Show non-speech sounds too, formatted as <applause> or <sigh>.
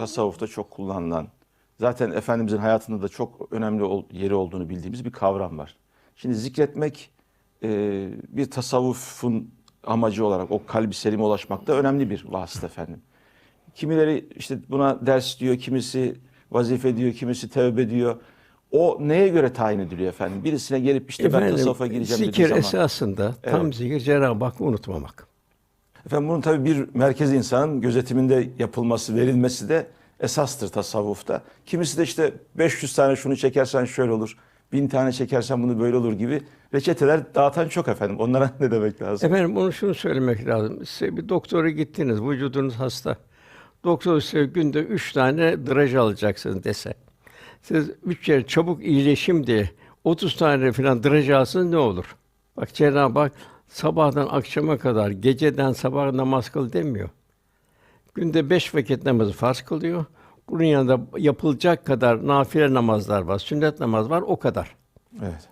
tasavvufta çok kullanılan, zaten Efendimizin hayatında da çok önemli yeri olduğunu bildiğimiz bir kavram var. Şimdi zikretmek e, bir tasavvufun amacı olarak o kalbi selime ulaşmakta önemli bir vasıta efendim. Kimileri işte buna ders diyor, kimisi vazife diyor, kimisi tevbe diyor. O neye göre tayin ediliyor efendim? Birisine gelip işte ben tasavvufa gireceğim dediği zikir zaman. esasında tam zikir Cenab-ı Hakk'ı unutmamak. Efendim bunun tabii bir merkez insanın gözetiminde yapılması, verilmesi de esastır tasavvufta. Kimisi de işte 500 tane şunu çekersen şöyle olur, 1000 tane çekersen bunu böyle olur gibi reçeteler dağıtan çok efendim. Onlara <laughs> ne demek lazım? Efendim bunu şunu söylemek lazım. Size bir doktora gittiniz, vücudunuz hasta. Doktor size günde üç tane draj alacaksınız dese. Siz üç kere çabuk iyileşim diye 30 tane falan draj alsanız ne olur? Bak Cenab-ı Hak sabahtan akşama kadar, geceden sabaha namaz kıl demiyor. Günde beş vakit namazı farz kılıyor. Bunun yanında yapılacak kadar nafile namazlar var, sünnet namaz var, o kadar. Evet.